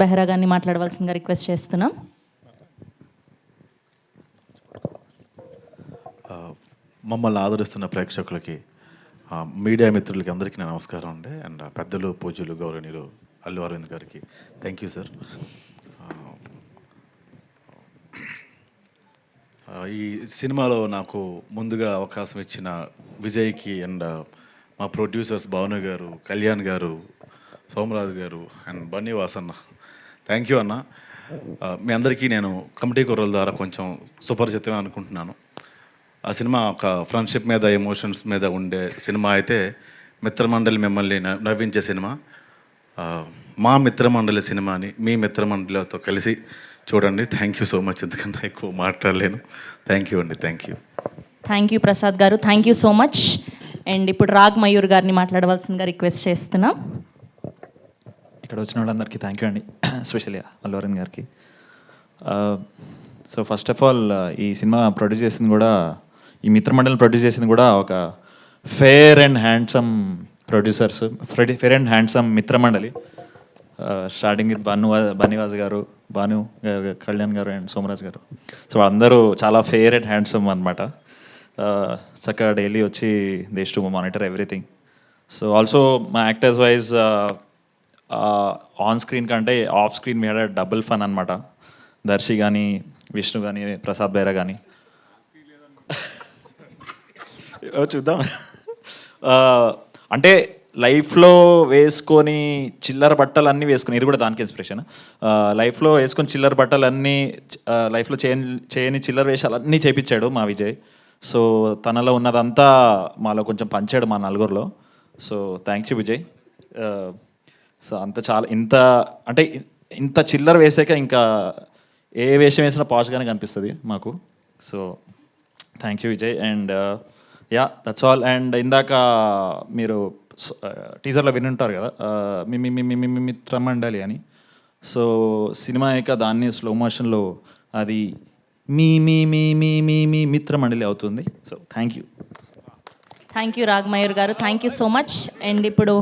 బెహ్రా గారిని మాట్లాడవలసిందిగా రిక్వెస్ట్ చేస్తున్నాం. మమ్మల్ని ఆదరిస్తున్న ప్రేక్షకులకి మీడియా మిత్రులకి అందరికీ నా నమస్కారం అండి. అండ్ పెద్దలు పూజలు గౌరవనీయులు అల్లు అరవింద్ గారికి థ్యాంక్ యూ సార్ ఈ సినిమాలో నాకు ముందుగా అవకాశం ఇచ్చిన విజయ్కి అండ్ మా ప్రొడ్యూసర్స్ భావన గారు కళ్యాణ్ గారు సోమరాజు గారు అండ్ బన్నీవాస్ థ్యాంక్ యూ అన్న. మీ అందరికీ నేను కమిటీ కుర్రల ద్వారా కొంచెం సుపరిచితం అనుకుంటున్నాను. ఆ సినిమా ఒక ఫ్రెండ్షిప్ మీద ఎమోషన్స్ మీద ఉండే సినిమా అయితే మిత్రమండలి మిమ్మల్ని న- నవ్వించే సినిమా. మా మిత్రమండలి సినిమాని మీ మిత్రమండలితో కలిసి చూడండి. థ్యాంక్ యూ సో మచ్ ఎందుకంటే ఎక్కువ మాట్లాడలేను. థ్యాంక్ యూ అండి. Thank you thank you Prasad garu. Thank you so much and ఇప్పుడు రాగ్ మయూర్ గారిని మాట్లాడవలసిందిగా రిక్వెస్ట్ చేస్తున్నాం. ఇక్కడ వచ్చిన వాళ్ళందరికీ థ్యాంక్ యూ అండి. స్పెషల్లీ అల్లు అరవింద్ గారికి. సో ఫస్ట్ ఆఫ్ ఆల్ ఈ సినిమా ప్రొడ్యూస్ చేసింది కూడా ఈ మిత్రమండలిని ప్రొడ్యూస్ చేసింది కూడా ఒక fair and handsome producers fair and handsome Mitramandali. Starting with బను బనివాజ్ గారు భాను uh, గారు కళ్యాణ్ గారు అండ్ సోమరాజ్ గారు. సో అందరూ చాలా ఫేర్ అండ్ హ్యాండ్సమ్ అనమాట చక్కగా డైలీ వచ్చి దేశ్ to monitor everything so also మా యాక్టర్స్ వైజ్ ఆన్ స్క్రీన్ కంటే ఆఫ్ స్క్రీన్ మీద డబుల్ ఫన్ అనమాట దర్శి కానీ విష్ణు కానీ ప్రసాద్ బైరా కానీ చూద్దాం. అంటే లైఫ్లో వేసుకొని చిల్లర బట్టలు అన్నీ వేసుకొని ఇది కూడా దానికి ఇన్స్పిరేషన్ లైఫ్లో వేసుకొని చిల్లర బట్టలు అన్నీ లైఫ్లో చేయని చేయని చిల్లర వేషాలు అన్నీ చేపించాడు మా విజయ్. సో తనలో ఉన్నదంతా మాలో కొంచెం పంచాడు మా నలుగురిలో. So thank you Vijay. So అంత చాలా ఇంత అంటే ఇంత చిల్లర వేసాక ఇంకా ఏ వేషం వేసినా పాష్గానే కనిపిస్తుంది మాకు so thank you Vijay and yeah that's all and ఇందాక మీరు టీజర్లో వినుంటారు కదా మిమి మీ మీ మీ మీ మిత్రమండలి అని సో సినిమా యొక్క దాన్ని స్లో మోషన్లో అది మీ మీ మీ మీ మీ మీ మిత్రమండలి అవుతుంది so thank you thank you Ragmayur గారు thank you so much and ఇప్పుడు